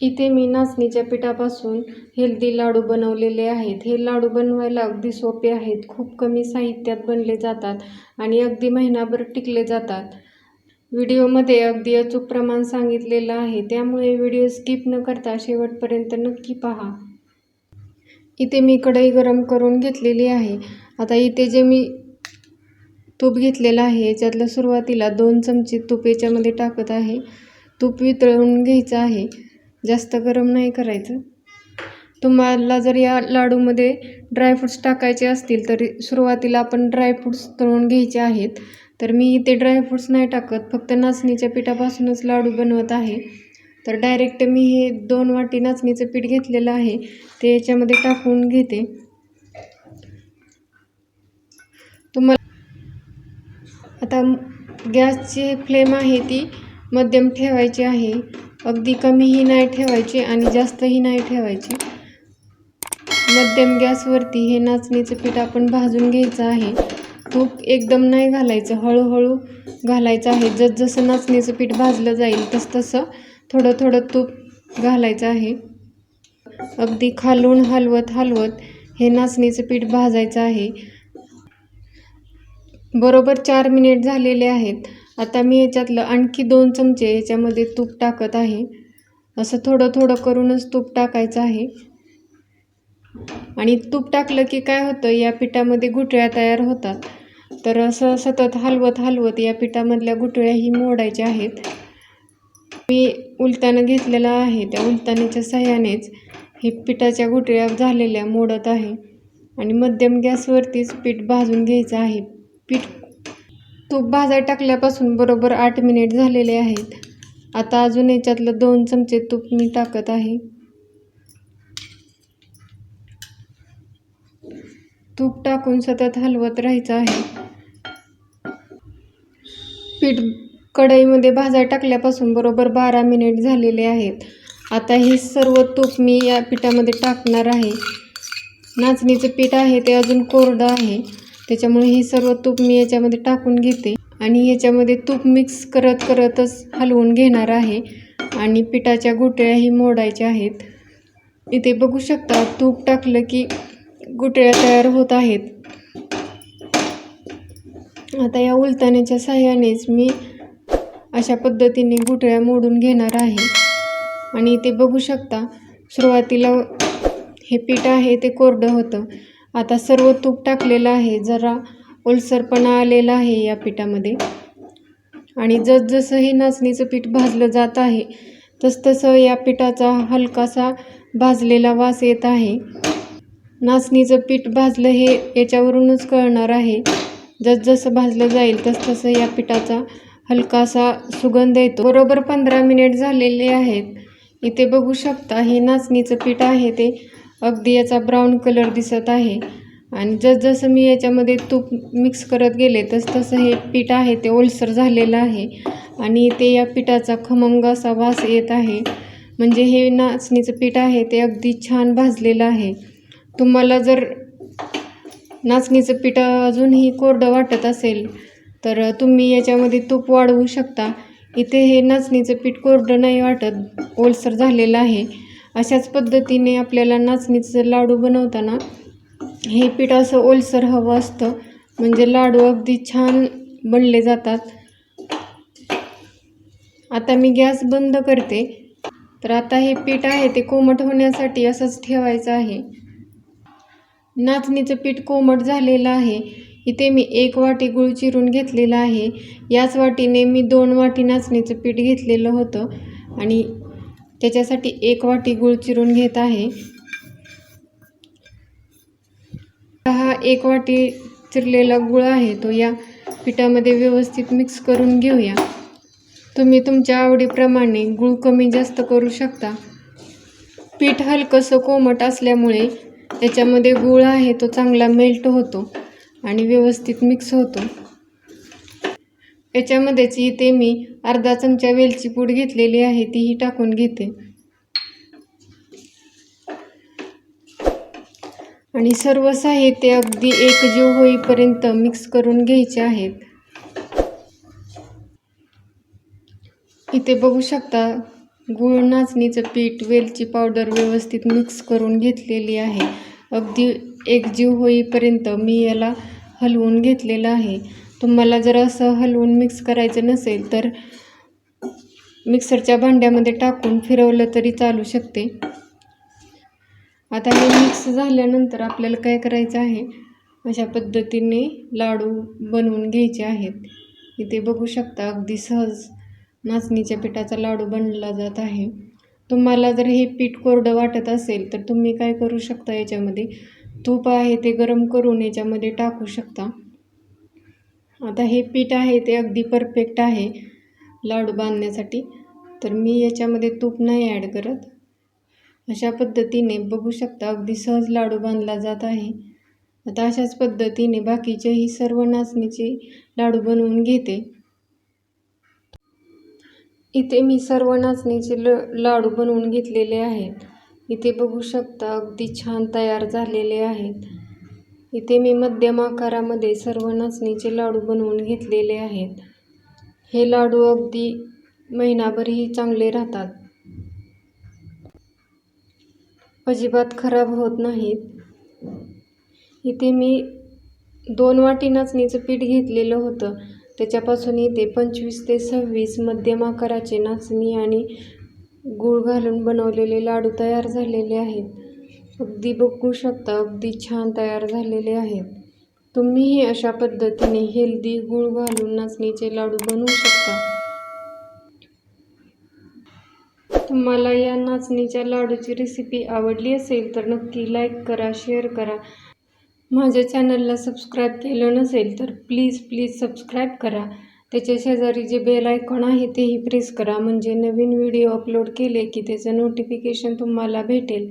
इथे मी नाचणीच्या पिठापासून हेल्दी लाडू बनवलेले आहेत. हे लाडू बनवायला अगदी सोपे आहेत. खूप कमी साहित्यात बनले जातात आणि अगदी महिनाभर टिकले जातात. व्हिडिओमध्ये अगदी अचूक प्रमाण सांगितलेलं आहे. त्यामुळे व्हिडिओ स्किप न करता शेवटपर्यंत नक्की पहा. इथे मी कढई गरम करून घेतलेली आहे. आता इथे जे मी तूप घेतलेलं आहे याच्यातलं सुरुवातीला दोन चमचे तूप याच्यामध्ये टाकत आहे. तूप वितळून घ्यायचं आहे. जास्त गरम नाही करायचं. तुम्हाला जर या लाडूमध्ये ड्रायफ्रूट्स टाकायचे असतील तर सुरुवातीला आपण ड्रायफ्रूट्स तळून घ्यायचे आहेत. तर मी इथे ड्रायफ्रूट्स नाही टाकत फक्त नाचणीच्या पिठापासूनच लाडू बनवत आहे. तर डायरेक्ट मी हे दोन वाटी नाचणीचं पीठ घेतलेलं आहे ते याच्यामध्ये टाकून घेते. तुम्हाला आता गॅसची फ्लेम आहे ती मध्यम ठेवायची आहे. अगदी कमीही नाही ठेवायची आणि जास्तही नाही ठेवायची. मध्यम गॅसवरती हे नाचणीचं पीठ आपण भाजून घ्यायचं आहे. तूप एकदम नाही घालायचं हळूहळू घालायचं आहे. जसजसं नाचणीचं पीठ भाजलं जाईल तसतसं थोडं थोडं तूप घालायचं आहे. अगदी खालून हलवत हलवत हे नाचणीचं पीठ भाजायचं आहे. बरोबर चार मिनिट झालेले आहेत. आता मी याच्यातलं आणखी दोन चमचे याच्यामध्ये तूप टाकत आहे. असं थोडं थोडं करूनच तूप टाकायचं आहे. आणि तूप टाकलं की काय होतं या पिठामध्ये गुठळ्या तयार होतात. तर असं सतत हलवत हलवत या पिठामधल्या गुठळ्याही मोडायच्या आहेत. मी उलतानं घेतलेला आहे. त्या उलतानाच्या सहाय्यानेच हे पिठाच्या गुठळ्या झालेल्या मोडत आहे. आणि मध्यम गॅसवरतीच पीठ भाजून घ्यायचं आहे. पीठ तूप भाजाय टाकल्यापासून बरोबर आठ मिनिट झालेले आहेत. आता अजून याच्यातलं दोन चमचे तूप मी टाकत आहे. तूप टाकून सतत हलवत राहायचं आहे. पीठ कढईमध्ये भाजाय टाकल्यापासून बरोबर बारा मिनिट झालेले आहेत. आता हे सर्व तूप मी या पिठामध्ये टाकणार आहे. नाचणीचं पीठ आहे ते अजून कोरडं आहे. त्याच्यामुळे हे सर्व तूप मी याच्यामध्ये टाकून घेते. आणि याच्यामध्ये तूप मिक्स करत करतच हलवून घेणार आहे. आणि पिठाच्या गुटळ्याही मोडायच्या आहेत. इथे बघू शकता तूप टाकलं की गुटळ्या तयार होत आहेत. आता या उलताण्याच्या साह्यानेच मी अशा पद्धतीने गुटळ्या मोडून घेणार आहे. आणि इथे बघू शकता सुरुवातीला हे पीठ आहे ते कोरडं होतं. आता सर्व तूप टाकलेलं आहे. जरा ओलसरपणा आलेला आहे या पिठामध्ये. आणि जसजसं हे नाचणीचं पीठ भाजलं जात आहे तसतसं या पिठाचा हलकासा भाजलेला वास येत आहे. नाचणीचं पीठ भाजलं हे याच्यावरूनच कळणार आहे. जसजसं भाजलं जाईल तसतसं या पिठाचा हलकासा सुगंध येतो. बरोबर पंधरा मिनिट झालेले आहेत. इथे बघू शकता हे नाचणीचं पीठ आहे ते अगदी याचा ब्राऊन कलर दिसत आहे. आणि जसजसं मी याच्यामध्ये तूप मिक्स करत गेले तसतसं हे पीठ आहे ते ओलसर झालेलं आहे. आणि ते या पिठाचा खमंग असा वास येत आहे. म्हणजे हे नाचणीचं पीठ आहे ते अगदी छान भाजलेलं आहे. तुम्हाला जर नाचणीचं पीठ अजूनही कोरडं वाटत असेल तर तुम्ही याच्यामध्ये तूप वाढवू शकता. इथे हे नाचणीचं पीठ कोरडं नाही वाटत ओलसर झालेलं आहे. अशाच पद्धतीने आपल्याला नाचणीचं लाडू बनवताना हे पीठ असं ओलसर हवं असतं. म्हणजे लाडू अगदी छान बनले जातात. आता मी गॅस बंद करते. तर आता हे पीठ आहे ते कोमट होण्यासाठी असंच ठेवायचं आहे. नाचणीचं पीठ कोमट झालेलं आहे. इथे मी एक वाटी गुळ चिरून घेतलेला आहे. याच वाटीने मी दोन वाटी नाचणीचं पीठ घेतलेलं होतं. आणि त्याच्यासाठी एक वाटी गुळ चिरून घेत आहे. हा एक वाटी चिरलेला गुळ आहे तो या पिठामध्ये व्यवस्थित मिक्स करून घेऊया. तुम्ही तुमच्या आवडीप्रमाणे गुळ कमी जास्त करू शकता. पीठ हलकंसं कोमट असल्यामुळे त्याच्यामध्ये गुळ आहे तो चांगला मेल्ट होतो आणि व्यवस्थित मिक्स होतो. याच्यामध्येच इथे मी अर्धा चमचा वेलची पूड घेतलेली आहे तीही टाकून घेते. आणि सर्व साहित्य अगदी एकजीव होईपर्यंत मिक्स करून घ्यायचे आहेत. इथे बघू शकता गूळ नाचणीचं पीठ वेलची पावडर व्यवस्थित मिक्स करून घेतलेली आहे. अगदी एकजीव होईपर्यंत मी याला हलवून घेतलेलं आहे. तुम्हाला जर असं हलवून मिक्स करायचं नसेल तर मिक्सरच्या भांड्यामध्ये टाकून फिरवलं तरी चालू शकते. आता हे मिक्स झाल्यानंतर आपल्याला काय करायचं आहे? अशा पद्धतीने लाडू बनवून घ्यायचे आहेत. इथे बघू शकता अगदी सहज नाचणीच्या पिठाचा लाडू बनला जात आहे. तुम्हाला जर हे पीठ कोरडं वाटत असेल तर तुम्ही काय करू शकता याच्यामध्ये? तूप आहे ते गरम करून याच्यामध्ये टाकू शकता. आता हे पीठ आहे ते अगदी परफेक्ट आहे लाडू बांधण्यासाठी. तर मी याच्यामध्ये तूप नाही ॲड करत. अशा पद्धतीने बघू शकता अगदी सहज लाडू बांधला जात आहे. आता अशाच पद्धतीने बाकीचेही सर्व नाचणीचे लाडू बनवून घेते. इथे मी सर्व नाचणीचे ल लाडू बनवून घेतलेले आहेत. इथे बघू शकता अगदी छान तयार झालेले आहेत. इथे मी मध्यम आकारामध्ये सर्व नाचणीचे लाडू बनवून घेतलेले आहेत. हे लाडू अगदी महिनाभरही चांगले राहतात. अजिबात खराब होत नाहीत. इथे मी दोन वाटी नाचणीचं पीठ घेतलेलं होतं. त्याच्यापासून इथे पंचवीस ते सव्वीस मध्यम आकाराचे नाचणी आणि गूळ घालून बनवलेले लाडू तयार झालेले आहेत. अगदी बघू शकता अगदी छान तयार झालेले आहेत. तुम्हीही अशा पद्धतीने हेल्दी गूळ घालून नाचणीचे लाडू बनवू शकता. तुम्हाला या नाचणीच्या लाडूची रेसिपी आवडली असेल तर नक्की लाईक करा शेअर करा. माझ्या चॅनलला सबस्क्राईब केलं नसेल तर प्लीज प्लीज सबस्क्राईब करा. त्याच्या शेजारी जे बेल आयकॉन आहे तेही प्रेस करा. म्हणजे नवीन व्हिडिओ अपलोड केले की त्याचं नोटिफिकेशन तुम्हाला भेटेल.